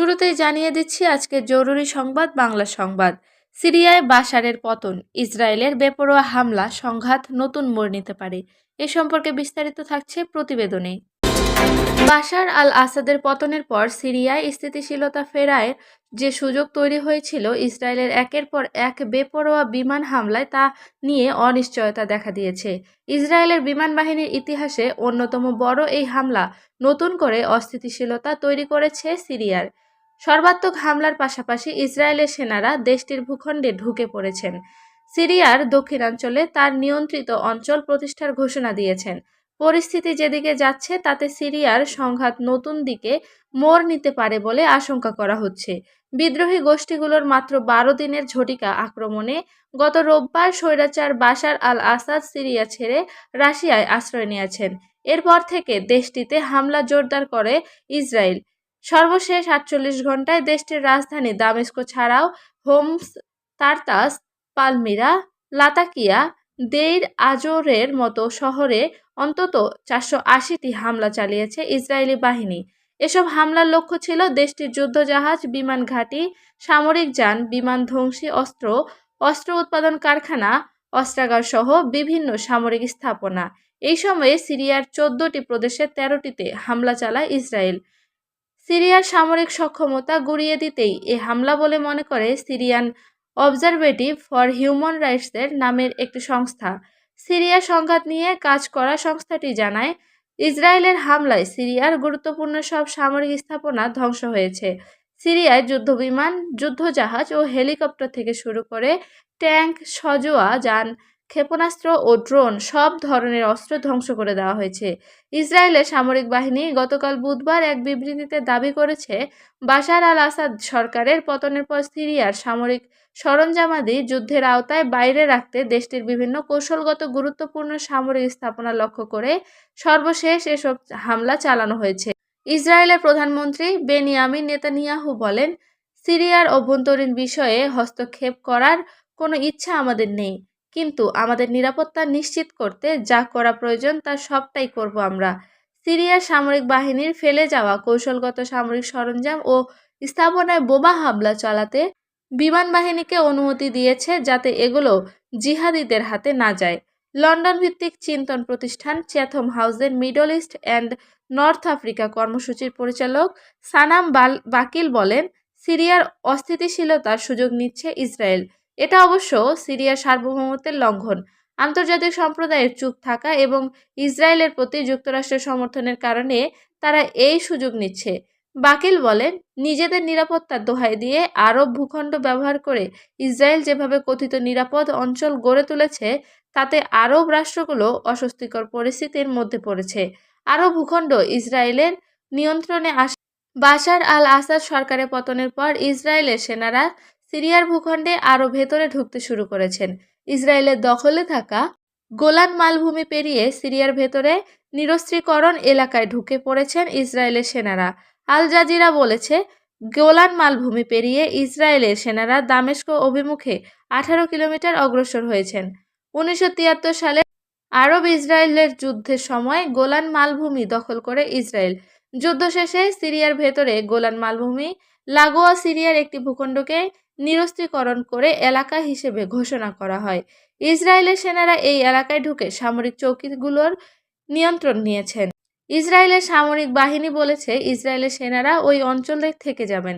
শুরুতেই জানিয়ে দিচ্ছি আজকে জরুরি সংবাদ, বাংলা সংবাদ। সিরিয়ায় বাশারের পতন, ইসরায়েলের বেপরোয়া হামলা, সংঘাত নতুন মোড় নিতে পারে। এ সম্পর্কে বিস্তারিত থাকছে প্রতিবেদনে। বাশার আল আসাদের পতনের পর সিরিয়ায় স্থিতিশীলতা ফেরায় যে সুযোগ তৈরি হয়েছিল ইসরায়েলের একের পর এক বেপরোয়া বিমান হামলায় তা নিয়ে অনিশ্চয়তা দেখা দিয়েছে। ইসরায়েলের বিমান বাহিনীর ইতিহাসে অন্যতম বড় এই হামলা নতুন করে অস্থিতিশীলতা তৈরি করেছে সিরিয়ার। সর্বাত্মক হামলার পাশাপাশি ইসরায়েলের সেনারা দেশটির ভূখণ্ডে ঢুকে পড়েছেন। সিরিয়ার দক্ষিণাঞ্চলে তার নিয়ন্ত্রিত অঞ্চল প্রতিষ্ঠার ঘোষণা দিয়েছেন। পরিস্থিতি যেদিকে যাচ্ছে, তাতে সিরিয়ার সংঘাত নতুন দিকে মোড় নিতে পারে বলে আশঙ্কা করা হচ্ছে। বিদ্রোহী গোষ্ঠীগুলোর মাত্র বারো দিনের ঝটিকা আক্রমণে গত রোববার স্বৈরাচার বাশার আল আসাদ সিরিয়া ছেড়ে রাশিয়ায় আশ্রয় নিয়েছেন। এরপর থেকে দেশটিতে হামলা জোরদার করে ইসরায়েল। সর্বশেষ আটচল্লিশ ঘন্টায় দেশটির রাজধানী দামেস্কো ছাড়াও হোমস, তারতাস, পালমিরা, লাতাকিয়া, দেইর আজোরের মতো শহরে অন্তত চারশো আশিটি হামলা চালিয়েছে ইসরায়েলি বাহিনী। এসব হামলার লক্ষ্য ছিল দেশটির যুদ্ধজাহাজ, বিমান ঘাঁটি, সামরিক যান, বিমান ধ্বংসী অস্ত্র অস্ত্র উৎপাদন কারখানা, অস্ত্রাগার সহ বিভিন্ন সামরিক স্থাপনা। এই সময়ে সিরিয়ার চোদ্দটি প্রদেশের তেরোটিতে হামলা চালায় ইসরায়েল। সিরিয়ার সামরিক সক্ষমতা গুড়িয়ে দিতেই এ হামলা বলে মনে করে সিরিয়ান অবজারভেটিভ ফর হিউম্যান রাইটসের নামের একটি সংস্থা। সিরিয়া সংঘাত নিয়ে কাজ করা সংস্থাটি জানায়, ইসরায়েলের হামলায় সিরিয়ার গুরুত্বপূর্ণ সব সামরিক স্থাপনা ধ্বংস হয়েছে। সিরিয়ায় যুদ্ধবিমান, যুদ্ধজাহাজ ও হেলিকপ্টার থেকে শুরু করে ট্যাঙ্ক সজোয়া, যান ক্ষেপণাস্ত্র ও ড্রোন সব ধরনের অস্ত্র ধ্বংস করে দেওয়া হয়েছে। ইসরায়েলের সামরিক বাহিনী গতকাল বুধবার এক বিবৃতিতে দাবি করেছে, বাশার আল আসাদ সরকারের পতনের পর সিরিয়ার সামরিক সরঞ্জামাদি যুদ্ধের আওতায় বাইরে রাখতে দেশটির বিভিন্ন কৌশলগত গুরুত্বপূর্ণ সামরিক স্থাপনা লক্ষ্য করে সর্বশেষ এসব হামলা চালানো হয়েছে। ইসরায়েলের প্রধানমন্ত্রী বেনিয়ামিন নেতানিয়াহু বলেন, সিরিয়ার অভ্যন্তরীণ বিষয়ে হস্তক্ষেপ করার কোনো ইচ্ছা আমাদের নেই। কিন্তু আমাদের নিরাপত্তা নিশ্চিত করতে যা করা প্রয়োজন তার সবটাই করব আমরা। সিরিয়ার সামরিক বাহিনীর ফেলে যাওয়া কৌশলগত সামরিক সরঞ্জাম ও স্থাপনায় বোমা হামলা চালাতে বিমান বাহিনীকে অনুমতি দিয়েছে যাতে এগুলো জিহাদিদের হাতে না যায়। লন্ডন ভিত্তিক চিন্তন প্রতিষ্ঠান চ্যাথম হাউসের Middle East and North Africa কর্মসূচির পরিচালক সানাম বাল বাকিল বলেন, সিরিয়ার অস্থিতিশীলতার সুযোগ নিচ্ছে ইসরায়েল। এটা অবশ্য সিরিয়ার সার্বভৌমত্বের লঙ্ঘন। আন্তর্জাতিক সম্প্রদায়ের চুপ থাকা এবং ইসরায়েলের প্রতি যুক্তরাষ্ট্রের সমর্থনের কারণে তারা এই সুযোগ নিচ্ছে। বাকিল বলেন, নিজেদের নিরাপত্তার দোহাই দিয়ে আরব ভূখণ্ড ব্যবহার করে ইসরায়েল যেভাবে কথিত নিরাপদ অঞ্চল গড়ে তুলেছে, তাতে আরব রাষ্ট্রগুলো অস্বস্তিকর পরিস্থিতির মধ্যে পড়েছে। আরব ভূখণ্ড ইসরায়েলের নিয়ন্ত্রণে আস বাশার আল আসাদ সরকারের পতনের পর ইসরায়েলের সেনারা সিরিয়ার ভূখণ্ডে আরও ভেতরে ঢুকতে শুরু করেছেন। ইসরায়েলের দখলে থাকা গোলান মালভূমি পেরিয়ে সিরিয়ার ভেতরে নিরস্ত্রীকরণ এলাকায় ঢুকে পড়েছেন ইসরায়েলের সেনারা। আল জাজিরা বলেছে, গোলান মালভূমি পেরিয়ে ইসরায়েলের সেনারা দামেস্ক অভিমুখে আঠারো কিলোমিটার অগ্রসর হয়েছেন। উনিশশো তিয়াত্তর সালে আরব ইসরায়েলের যুদ্ধের সময় গোলান মালভূমি দখল করে ইসরায়েল। যুদ্ধ শেষে সিরিয়ার ভেতরে গোলান মালভূমি লাগোয়া সিরিয়ার একটি ভূখণ্ডকে নিরস্ত্রীকরণ করে এলাকা হিসেবে ঘোষণা করা হয়। ইসরায়েলের সেনারা এই এলাকায় ঢুকে সামরিক চৌকিগুলোর নিয়ন্ত্রণ নিয়েছেন। ইসরায়েলের সামরিক বাহিনী বলেছে, ইসরায়েলের সেনারা ওই অঞ্চলে থেকে যাবেন।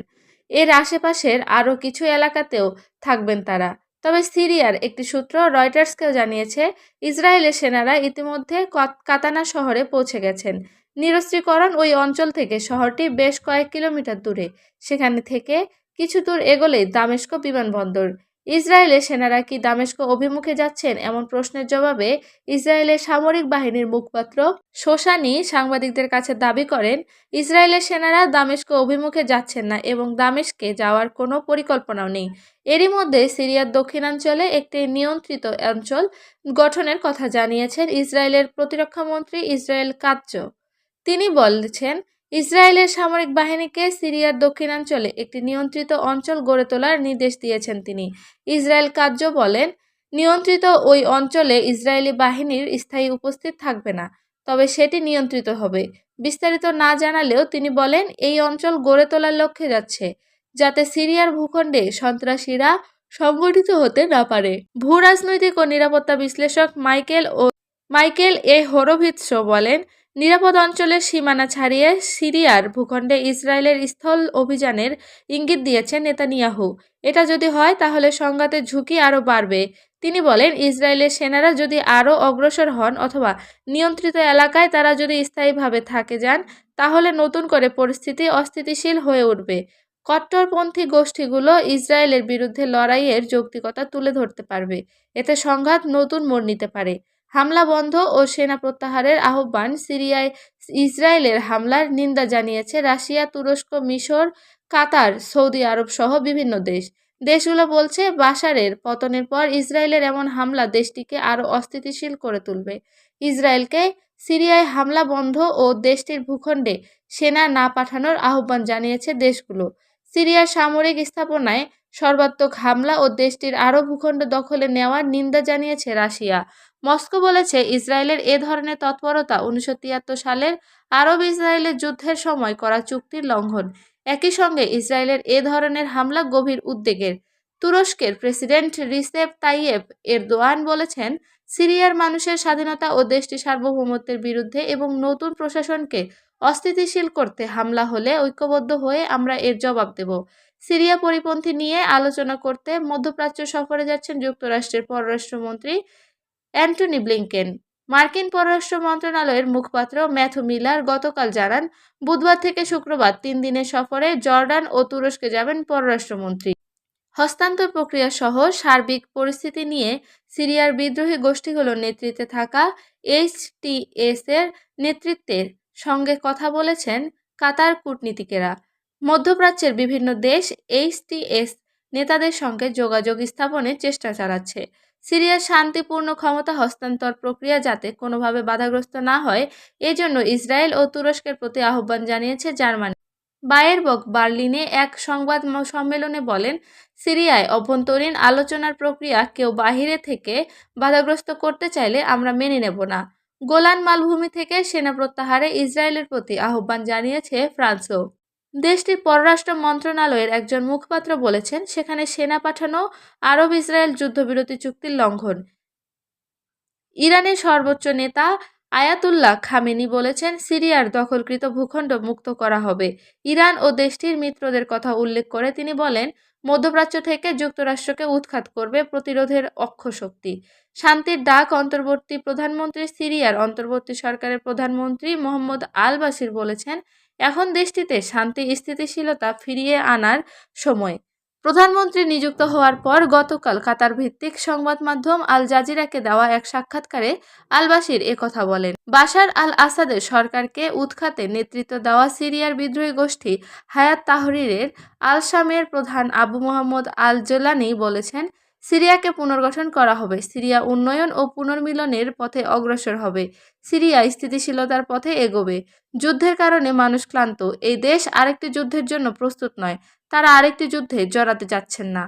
এর আশেপাশের আরও কিছু এলাকাতেও থাকবেন তারা। তবে সিরিয়ার একটি সূত্র রয়টার্সকেও জানিয়েছে, ইসরায়েলের সেনারা ইতিমধ্যে কাতানা শহরে পৌঁছে গেছেন। নিরস্ত্রীকরণ ওই অঞ্চল থেকে শহরটি বেশ কয়েক কিলোমিটার দূরে। সেখানে থেকে কিছু দূর এগোলেই দামেস্ক বিমানবন্দর। ইসরায়েলের সেনারা কি দামেস্ক অভিমুখে যাচ্ছেন এমন প্রশ্নের জবাবে ইসরায়েলের সামরিক বাহিনীর মুখপাত্র শোশানি সাংবাদিকদের কাছে দাবি করেন, ইসরায়েলের সেনারা দামেস্ক অভিমুখে যাচ্ছেন না এবং দামেস্কে যাওয়ার কোনো পরিকল্পনাও নেই। এরই মধ্যে সিরিয়ার দক্ষিণাঞ্চলে একটি নিয়ন্ত্রিত অঞ্চল গঠনের কথা জানিয়েছেন ইসরায়েলের প্রতিরক্ষামন্ত্রী ইসরায়েল কাচ্চ তিনি বলছেন, ইসরায়েলের সামরিক বাহিনীকে সিরিয়ার দক্ষিণাঞ্চলে একটি নিয়ন্ত্রিত অঞ্চল গড়ে তোলার নির্দেশ দিয়েছেন তিনি। ইসরায়েল কার্য বলেন, নিয়ন্ত্রিত ওই অঞ্চলে ইসরায়েলি বাহিনীর স্থায়ী উপস্থিত থাকবে না, তবে সেটি নিয়ন্ত্রিত হবে। বিস্তারিত না জানালেও তিনি বলেন, এই অঞ্চল গড়ে তোলার লক্ষ্যে যাচ্ছে, যাতে সিরিয়ার ভূখণ্ডে সন্ত্রাসীরা সংগঠিত হতে না পারে। ভূ রাজনৈতিক ও নিরাপত্তা বিশ্লেষক মাইকেল ও মাইকেল এ হরোভিৎস বলেন নিরাপদ অঞ্চলের সীমানা ছাড়িয়ে সিরিয়ার ভূখণ্ডে ইসরায়েলের স্থল অভিযানের ইঙ্গিত দিয়েছেন নেতানিয়াহু। এটা যদি হয়, তাহলে সংঘাতের ঝুঁকি আরও বাড়বে। তিনি বলেন, ইসরায়েলের সেনারা যদি আরও অগ্রসর হন অথবা নিয়ন্ত্রিত এলাকায় তারা যদি স্থায়ীভাবে থাকে যান, তাহলে নতুন করে পরিস্থিতি অস্থিতিশীল হয়ে উঠবে। কট্টরপন্থী গোষ্ঠীগুলো ইসরায়েলের বিরুদ্ধে লড়াইয়ের যৌক্তিকতা তুলে ধরতে পারবে। এতে সংঘাত নতুন মোড় নিতে পারে। হামলা বন্ধ ও সেনা প্রত্যাহারের আহ্বান সিরিয়ায় ইসরায়েলের হামলার নিন্দা জানিয়েছে রাশিয়া, তুরস্ক, মিশর, কাতার, সৌদি আরব সহ বিভিন্ন দেশ। দেশগুলো বলছে বাশারের পতনের পর ইসরায়েলের এমন হামলা দেশটিকে আরও অস্থিতিশীল করে তুলবে। ইসরায়েলকে সিরিয়ায় হামলা বন্ধ ও দেশটির ভূখণ্ডে সেনা না পাঠানোর আহ্বান জানিয়েছে দেশগুলো। সিরিয়ার সামরিক স্থাপনায় সর্বাত্মক হামলা ও দেশটির আরও ভূখণ্ড দখলে নেওয়ার নিন্দা জানিয়েছে রাশিয়া। মস্কো বলেছে, ইসরায়েলের এ ধরনের তৎপরতা উনিশশো তিয়াত্তর সালের আরব ইসরায়েলের যুদ্ধের সময় করা চুক্তির লঙ্ঘন। একই সঙ্গে ইসরায়েলের এ ধরনের হামলা গভীর উদ্বেগের। তুরস্কের প্রেসিডেন্ট রিসেপ তাইয়েব এরদোয়ান বলেছেন, সিরিয়ার মানুষের স্বাধীনতা ও দেশটির সার্বভৌমত্বের বিরুদ্ধে এবং নতুন প্রশাসনকে অস্থিতিশীল করতে হামলা হলে ঐক্যবদ্ধ হয়ে আমরা এর জবাব দেব। সিরিয়া পরিপন্থী নিয়ে আলোচনা করতে মধ্যপ্রাচ্য সফরে যাচ্ছেন যুক্তরাষ্ট্রের পররাষ্ট্রমন্ত্রী অ্যান্টনি ব্লিংকেন। মার্কিন পররাষ্ট্র মন্ত্রণালয়ের মুখপাত্র ম্যাথু মিলার গতকাল জানান, বুধবার থেকে শুক্রবার তিন দিনের সফরে জর্ডান ও তুরস্কে যাবেন পররাষ্ট্রমন্ত্রী। হস্তান্তর প্রক্রিয়া সহ সার্বিক পরিস্থিতি নিয়ে সিরিয়ার বিদ্রোহী গোষ্ঠীগুলোর নেতৃত্বে থাকা এইচটিএস এর নেতৃত্বের সঙ্গে কথা বলেছেন কাতার কূটনীতিকেরা। মধ্যপ্রাচ্যের বিভিন্ন দেশ এইচটিএস নেতাদের সঙ্গে যোগাযোগ স্থাপনের চেষ্টা চালাচ্ছে। সিরিয়ার শান্তিপূর্ণ ক্ষমতা হস্তান্তর প্রক্রিয়া যাতে কোনোভাবে বাধাগ্রস্ত না হয়, এজন্য ইসরায়েল ও তুরস্কের প্রতি আহ্বান জানিয়েছে জার্মানি। বায়েরবক বার্লিনে এক সংবাদ সম্মেলনে বলেন, সিরিয়ায় অভ্যন্তরীণ আলোচনার প্রক্রিয়া কেউ বাহিরে থেকে বাধাগ্রস্ত করতে চাইলে আমরা মেনে নেব না। গোলান মালভূমি থেকে সেনা প্রত্যাহারে ইসরায়েলের প্রতি আহ্বান জানিয়েছে ফ্রান্সও। দেশটির পররাষ্ট্র মন্ত্রণালয়ের একজন মুখপাত্র বলেছেন, সেখানে সেনা পাঠানো, আরব ইসরায়েল যুদ্ধবিরতি চুক্তির লঙ্ঘন। ইরানের সর্বোচ্চ নেতা আয়াতুল্লাহ খামেনি বলেছেন, সিরিয়ার দখলকৃত ভূখণ্ড মুক্ত করা হবে। ইরান ও দেশটির মিত্রদের কথা উল্লেখ করে তিনি বলেন, মধ্যপ্রাচ্য থেকে যুক্তরাষ্ট্রকে উৎখাত করবে প্রতিরোধের অক্ষশক্তি শান্তির ডাক অন্তর্বর্তী প্রধানমন্ত্রী সিরিয়ার অন্তর্বর্তী সরকারের প্রধানমন্ত্রী মোহাম্মদ আল বাসির বলেছেন, এখন দেশটিতে শান্তি, স্থিতিশীলতা ফিরিয়ে আনার সময়। প্রধানমন্ত্রী নিযুক্ত হওয়ার পর গতকাল কাতার ভিত্তিক সংবাদ মাধ্যম আল জাজিরাকে দেওয়া এক সাক্ষাৎকারে আল বাশির একথা বলেন, বাশার আল আসাদের সরকারকে উৎখাতে নেতৃত্ব দেওয়া সিরিয়ার বিদ্রোহী গোষ্ঠী হায়াত তাহরিরের আল শামের প্রধান আবু মোহাম্মদ আল জোলানি বলেছেন সিরিয়াকে পুনর্গঠন করা হবে। সিরিয়া উন্নয়ন ও পুনর্মিলনের পথে অগ্রসর হবে। সিরিয়া স্থিতিশীলতার পথে এগোবে। যুদ্ধের কারণে মানুষ ক্লান্ত। এই দেশ আরেকটি যুদ্ধের জন্য প্রস্তুত নয়। তারা আরেকটি যুদ্ধে জড়াতে যাচ্ছেন না।